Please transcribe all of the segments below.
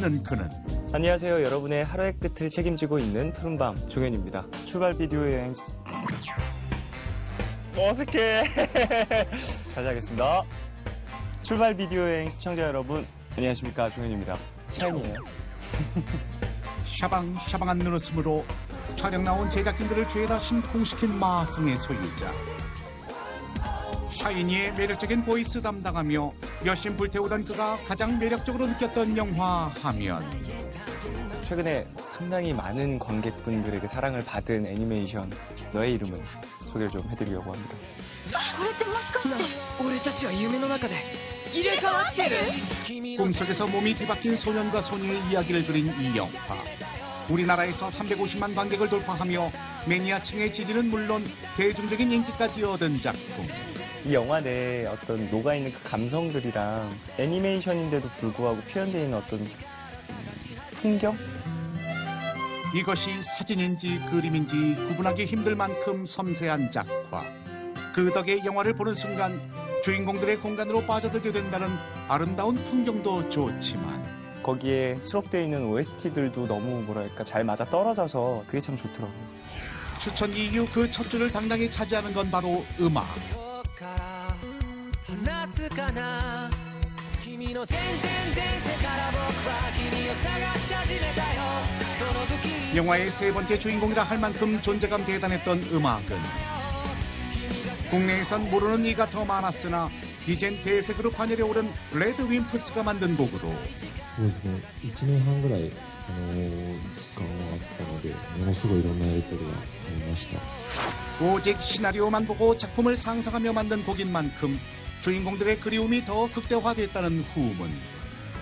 는 그는 안녕하세요. 여러분의 하루의 끝을 책임지고 있는 푸른밤 종현입니다. 출발 비디오 여행 수- 어색해. 다시 하겠습니다. 출발 비디오 여행 시청자 여러분 안녕하십니까 종현입니다. 샤인이에요. 샤방샤방한 눈웃음으로 촬영 나온 제작진들을 죄다 심쿵시킨 마성의 소유자 샤이니의 매력적인 보이스 담당하며 여심 불태우던 그가 가장 매력적으로 느꼈던 영화 하면 최근에 상당히 많은 관객분들에게 사랑을 받은 애니메이션 너의 이름은 소개를 좀 해드리려고 합니다. これってもしかして俺たちは夢の中で入れ替わってる 꿈속에서 몸이 뒤바뀐 소년과 소녀의 이야기를 그린 이 영화 우리나라에서 350만 관객을 돌파하며 매니아층의 지지는 물론 대중적인 인기까지 얻은 작품 이 영화 내에 어떤 녹아있는 그 감성들이랑 애니메이션인데도 불구하고 표현되어 있는 어떤 음, 풍경? 이것이 사진인지 그림인지 구분하기 힘들 만큼 섬세한 작화. 그 덕에 영화를 보는 순간 주인공들의 공간으로 빠져들게 된다는 아름다운 풍경도 좋지만 거기에 수록되어 있는 OST들도 너무 뭐랄까 잘 맞아 떨어져서 그게 참 좋더라고요. 추천 이유 그첫 줄을 당당히 차지하는 건 바로 음악. こっから話すかな君の全然前世から僕は君を探し始めたよその不器 영화의 세 번째 주인공이라 할 만큼 존재감 대단했던 음악은 국내에선 모르는 이가 더 많았으나 이젠 대세그룹 반열에 오른 레드 윈프스가 만든 곡으로 そうですね1年半ぐらい、あのー時間があったのでものすごいいろんなやり取りがありました 오직 시나리오만 보고 작품을 상상하며 만든 곡인 만큼 주인공들의 그리움이 더 극대화됐다는 후문.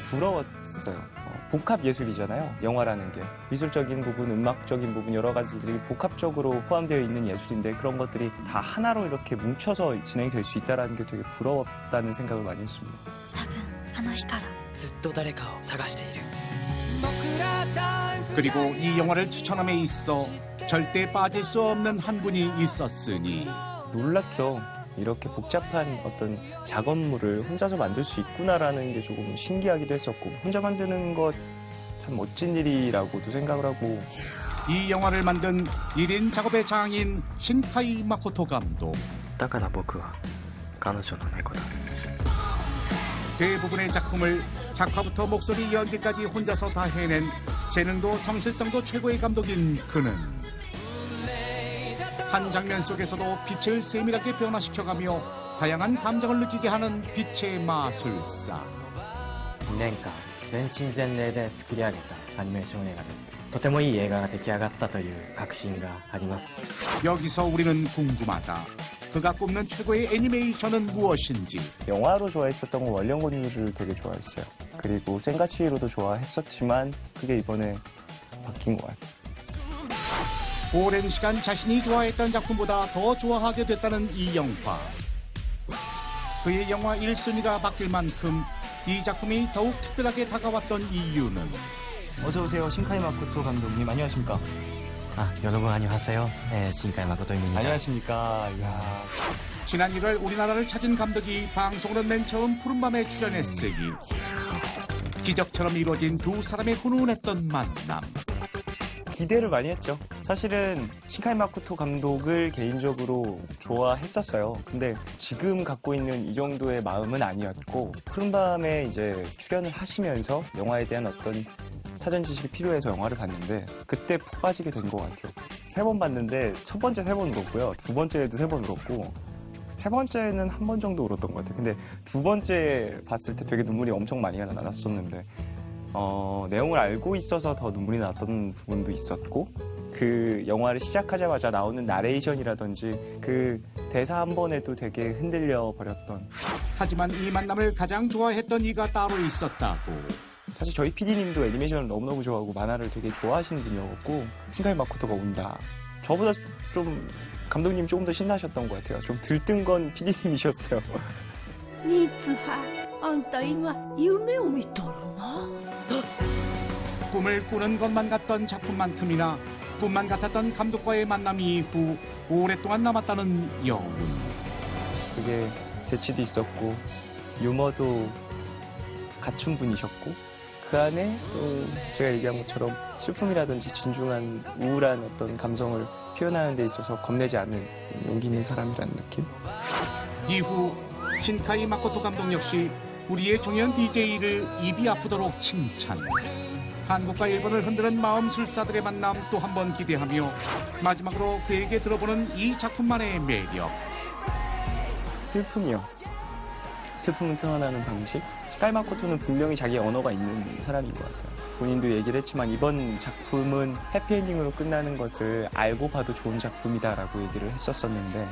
부러웠어요. 어, 복합 예술이잖아요. 영화라는 게 미술적인 부분, 음악적인 부분 여러 가지들이 복합적으로 포함되어 있는 예술인데 그런 것들이 다 하나로 이렇게 뭉쳐서 진행이 될 수 있다는 게 되게 부러웠다는 생각을 많이 했습니다. 多分あの日からずっと誰かを探している僕らタイプ 그리고 이 영화를 추천함에 있어 절대 빠질 수 없는 한 분이 있었으니 놀랐죠. 이렇게 복잡한 어떤 작업물을 혼자서 만들 수 있구나라는 게 조금 신기하기도 했었고 혼자 만드는 것 참 멋진 일이라고도 생각을 하고 이 영화를 만든 1인 작업의 장인 신카이 마코토 감독. だから僕は彼女の猫だ 대부분의 작품을 작화부터 목소리 연기까지 혼자서 다 해낸 재능도 성실성도 최고의 감독인 그는 한 장면 속에서도 빛을 세밀하게 변화시켜가며 다양한 감정을 느끼게 하는 빛의 마술사. 2年間全身全霊で作り上げたアニメーション映画ですとてもいい映画が出来上がったという確信があります 여기서 우리는 궁금하다. 그가 꼽는 최고의 애니메이션은 무엇인지 영화로 좋아했었던 건 원령건유를 되게 좋아했어요. 그리고 생가치히로도 좋아했었지만 그게 이번에 바뀐 것 같아요. 오랜 시간 자신이 좋아했던 작품보다 더 좋아하게 됐다는 이 영화. 그의 영화 1순위가 바뀔 만큼 이 작품이 더욱 특별하게 다가왔던 이유는 어서 오세요 신카이 마코토 감독님 안녕하십니까? 아 여러분 안녕하세요. 네 신카이 마코토입니다. 안녕하십니까? 이야. 지난 1월 우리나라를 찾은 감독이 방송으로 맨 처음 푸른밤에 출연했으니 기적처럼 이루어진 두 사람의 훈훈했던 만남. 기대를 많이 했죠. 사실은 신카이 마코토 감독을 개인적으로 좋아했었어요. 근데 지금 갖고 있는 이 정도의 마음은 아니었고 푸른밤에 이제 출연을 하시면서 영화에 대한 어떤 사전 지식이 필요해서 영화를 봤는데 그때 푹 빠지게 된 것 같아요. 세 번 봤는데 첫 번째 세 번 울었고요. 두 번째에도 세 번 울었고 세 번째는 한 번 정도 울었던 것 같아요. 근데 두 번째 봤을 때 되게 눈물이 엄청 많이 나왔었는데 어, 내용을 알고 있어서 더 눈물이 났던 부분도 있었고 그 영화를 시작하자마자 나오는 나레이션이라든지 그 대사 한 번에도 되게 흔들려 버렸던. 하지만 이 만남을 가장 좋아했던 이가 따로 있었다고. 사실 저희 PD님도 애니메이션을 너무너무 좋아하고 만화를 되게 좋아하시는 분이었고 신카이 마코토가 온다. 저보다 좀 감독님 조금 더 신나셨던 것 같아요. 좀 들뜬 건 PD님이셨어요. 미츠하 안타 이마 유메 오미토르나 꿈을 꾸는 것만 같던 작품만큼이나 꿈만 같았던 감독과의 만남 이후 오랫동안 남았다는 여운. 되게 재치도 있었고 유머도 갖춘 분이셨고 그 안에 또 제가 얘기한 것처럼 슬픔이라든지 진중한 우울한 어떤 감성을 표현하는 데 있어서 겁내지 않는 용기 있는 사람이라는 느낌? 이후 신카이 마코토 감독 역시 우리의 종현 DJ를 입이 아프도록 칭찬. 한국과 일본을 흔드는 마음술사들의 만남 또 한 번 기대하며 마지막으로 그에게 들어보는 이 작품만의 매력. 슬픔이요. 슬픔을 표현하는 방식? 시칼마코토는 분명히 자기 언어가 있는 사람인 것 같아요. 본인도 얘기를 했지만 이번 작품은 해피엔딩으로 끝나는 것을 알고 봐도 좋은 작품이다라고 얘기를 했었었는데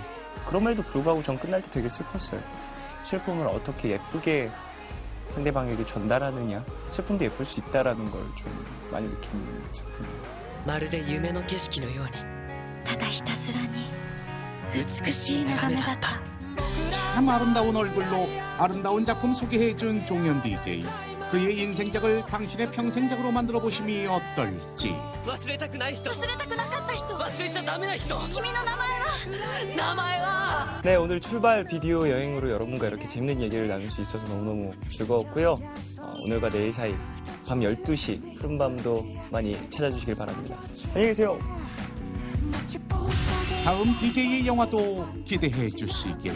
그럼에도 불구하고 전 끝날 때 되게 슬펐어요. 슬픔을 어떻게 예쁘게 상대방에게 전달하느냐 슬픔도 예쁠 수 있다라는 걸 좀 많이 느끼는 작품이에요. まるで夢の景色のようにただひたすらに美しい眺めだった 참 아름다운 얼굴로 아름다운 작품 소개해준 종현 DJ. 그의 인생작을 당신의 평생작으로 만들어 보심이 어떨지. 忘れたくない人忘れたくなかった人忘れちゃダメな人君の名前 남아요. 네, 오늘 출발 비디오 여행으로 여러분과 이렇게 재밌는 얘기를 나눌 수 있어서 너무너무 즐거웠고요. 어, 오늘과 내일 사이 밤 12시 푸른밤도 많이 찾아주시길 바랍니다. 안녕히 계세요. 다음 DJ의 영화도 기대해 주시길.